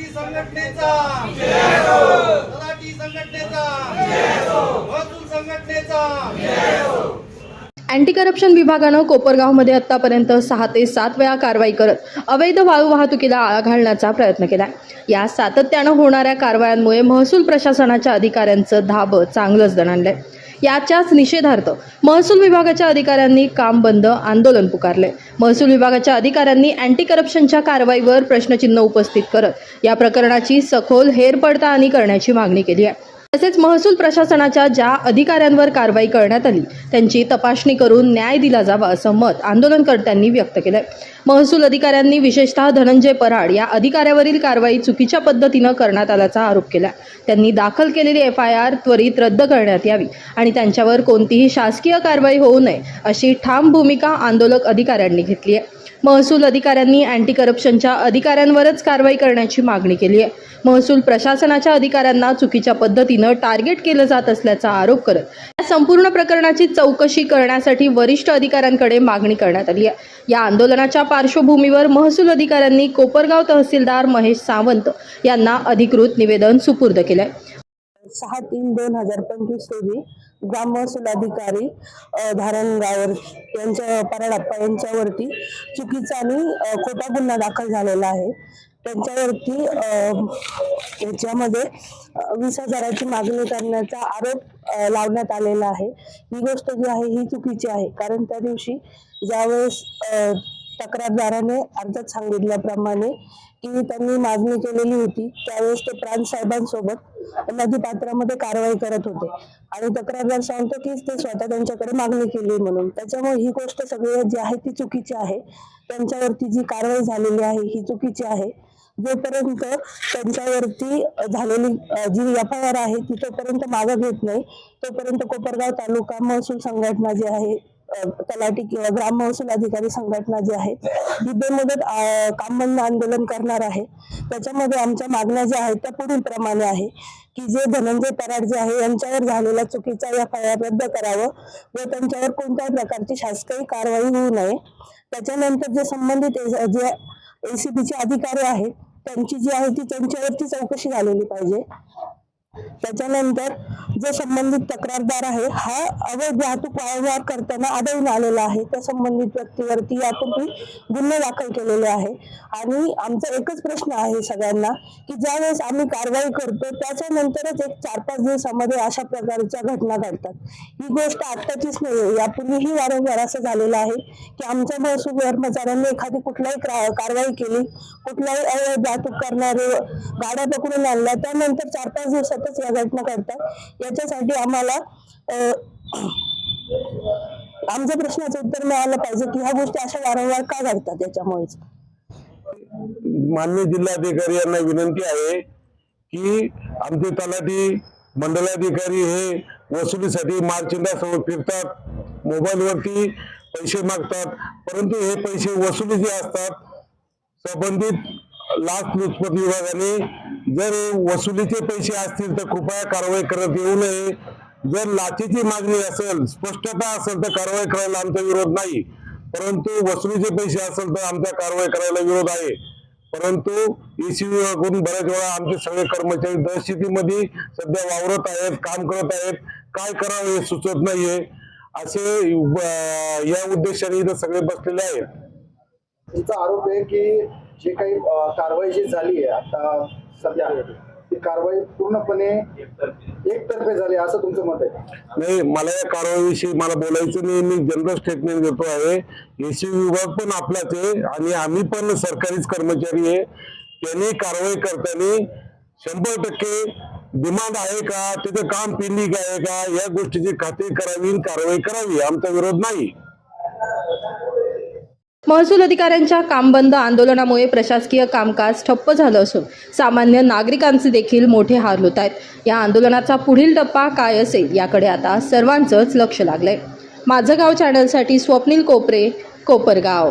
तलाठी संघटनेचा. तलाठी संघटनेचा. महसूल संघटनेचा. अँटी करप्शन विभागानं कोपरगावमध्ये आतापर्यंत सहा ते सात वेळा कारवाई करत अवैध वाळू वाहतुकीला आळा घालण्याचा प्रयत्न केला या सातत्यानं होणाऱ्या कारवायांमुळे महसूल प्रशासनाच्या अधिकाऱ्यांचं धाबं चांगलंच दणाणलंय. याच्याच निषेधार्थ महसूल विभागाच्या अधिकाऱ्यांनी काम बंद आंदोलन पुकारले. महसूल विभागाच्या अधिकाऱ्यांनी अँटी करप्शनच्या कारवाईवर प्रश्नचिन्ह उपस्थित करत या प्रकरणाची सखोल हेरपडताळणी करण्याची मागणी केली आहे. तसेच महसूल प्रशासनाच्या ज्या अधिकाऱ्यांवर कारवाई करण्यात आली त्यांची तपासणी करून न्याय दिला जावा असं मत आंदोलनकर्त्यांनी व्यक्त केलंय. महसूल अधिकाऱ्यांनी विशेषतः धनंजय पराड या अधिकाऱ्यावरील कारवाई चुकीच्या पद्धतीनं करण्यात आल्याचा आरोप केला त्यांनी दाखल केलेली एफ आय आर त्वरित रद्द करण्यात यावी आणि त्यांच्यावर कोणतीही शासकीय कारवाई होऊ नये अशी ठाम भूमिका आंदोलक अधिकाऱ्यांनी घेतली आहे. महसूल अधिकाऱ्यांनी अँटी करप्शनच्या अधिकाऱ्यांवरच कारवाई करण्याची मागणी केली आहे. महसूल प्रशासनाच्या अधिकाऱ्यांना चुकीच्या पद्धतीनं टार्गेट केलं जात असल्याचा आरोप करत या संपूर्ण प्रकरणाची चौकशी करण्यासाठी वरिष्ठ अधिकाऱ्यांकडे मागणी करण्यात आली आहे. या आंदोलनाच्या पार्श्वभूमीवर महसूल अधिकाऱ्यांनी कोपरगाव तहसीलदार महेश सावंत यांना अधिकृत निवेदन सुपूर्द केलं आहे सहा तीन दोन हजार पंचवीस रोजी ग्राम महसूल अधिकारी धारणगावर यांच्या पराडाप्पा यांच्यावरती चुकीचा आणि खोटा गुन्हा दाखल झालेला आहे. त्यांच्यावरती याच्यामध्ये वीस हजाराची मागणी करण्याचा आरोप लावण्यात आलेला आहे. ही गोष्ट जी आहे ही चुकीची आहे. कारण त्या दिवशी ज्यावेळेस तक्रारदाराने अर्जात सांगितल्याप्रमाणे की त्यांनी मागणी केलेली होती त्यावेळेस ते प्राण साहेबांसोबत नदीपात्रामध्ये कारवाई करत होते. आणि तक्रारदार सांगतो की ते स्वतः त्यांच्याकडे मागणी केली म्हणून. त्याच्यामुळे ही गोष्ट सगळी जी आहे ती चुकीची आहे. त्यांच्यावरती जी कारवाई झालेली आहे ही चुकीची आहे. जोपर्यंत त्यांच्यावरती झालेली जी एफ आय आर आहे ती तोपर्यंत मागं घेत नाही. तोपर्यंत कोपरगाव तालुका महसूल संघटना जी आहे तलाठी किंवा ग्राम महसूल अधिकारी संघटना जी आहे ही बेमुदत काम बंद आंदोलन करणार आहे. त्याच्यामध्ये आमच्या मागण्या ज्या आहेत त्या पुढील प्रमाणे आहे की जे धनंजय पराड जे आहे यांच्यावर झालेला चुकीचा एफ आय आर रद्द करावं व त्यांच्यावर कोणत्याही प्रकारची शासकीय कारवाई होऊ नये. त्याच्यानंतर जे संबंधित ए- जे एसीबीचे अधिकारी आहेत त्यांची जी आहे ती त्यांच्यावरती चौकशी झालेली पाहिजे. त्याच्यानंतर जो संबंधित तक्रारदार आहे हा अवैध वाहतूक वारंवार करताना आढळून आलेला आहे. त्या संबंधित व्यक्तीवरती यापूर्वी गुन्हे दाखल केलेले आहे. आणि आमचा एकच प्रश्न आहे सगळ्यांना की ज्यावेळेस आम्ही कारवाई करतो त्याच्यानंतरच एक चार पाच दिवसामध्ये अशा प्रकारच्या घटना घडतात. ही गोष्ट आत्ताचीच नाही आहे यापूर्वीही वारंवार असं झालेलं आहे की आमच्या महसूल कर्मचाऱ्यांनी एखादी कुठलाही कारवाई केली कुठलाही अवैध वाहतूक करणारे गाड्या पकडून आणल्या त्यानंतर चार पाच दिवसात दिवसातच या घटना घडतात. याच्यासाठी आम्हाला आमच्या प्रश्नाचं उत्तर मिळालं पाहिजे की ह्या गोष्टी अशा वारंवार का घडतात याच्यामुळेच? माननीय जिल्हाधिकारी यांना विनंती आहे की आमचे तलाठी मंडलाधिकारी हे वसुलीसाठी मार्चिंदासोबत फिरतात मोबाईलवरती पैसे मागतात परंतु हे पैसे वसुली जे असतात संबंधित लाच लुचपत विभागाने जर वसुलीचे पैसे असतील तर कृपया कारवाई करत येऊ नये. जर लाचेची मागणी असेल स्पष्टता असेल तर कारवाई करायला आमचा विरोध नाही. परंतु वसुलीचे पैसे असेल तर आमच्या कारवाई करायला विरोध आहे. परंतु एसी बऱ्याच वेळा आमचे सगळे कर्मचारी दहशतीमध्ये सध्या वावरत आहेत काम करत आहेत. काय करावं हे सुचत नाहीये. असे या उद्देशाने इथं सगळे बसलेले आहेत. तुमचा आरोप आहे की जे काही कारवाई जी झाली आहे आता सध्या कारवाई पूर्णपणे एकतर्फे झाली असं तुमचं मत आहे? नाही मला या कारवाईविषयी मला बोलायचं नाही. मी जनरल स्टेटमेंट देतो आहे. एसी विभाग पण आपलाच आहे आणि आम्ही पण सरकारीच कर्मचारी आहे. त्यांनी कारवाई करताना शंभर टक्के डिमांड आहे का? तिथं काम पेंडिंग आहे का? या गोष्टीची खात्री करावी आणि कारवाई करावी. आमचा विरोध नाही. महसूल अधिकाऱ्यांच्या कामबंद आंदोलनामुळे प्रशासकीय कामकाज ठप्प झालं असून सामान्य नागरिकांचे देखील मोठे हाल होत आहेत. या आंदोलनाचा पुढील टप्पा काय असेल याकडे आता सर्वांचंच लक्ष लागलंय. माझं गाव चॅनलसाठी स्वप्नील कोपरे कोपरगाव.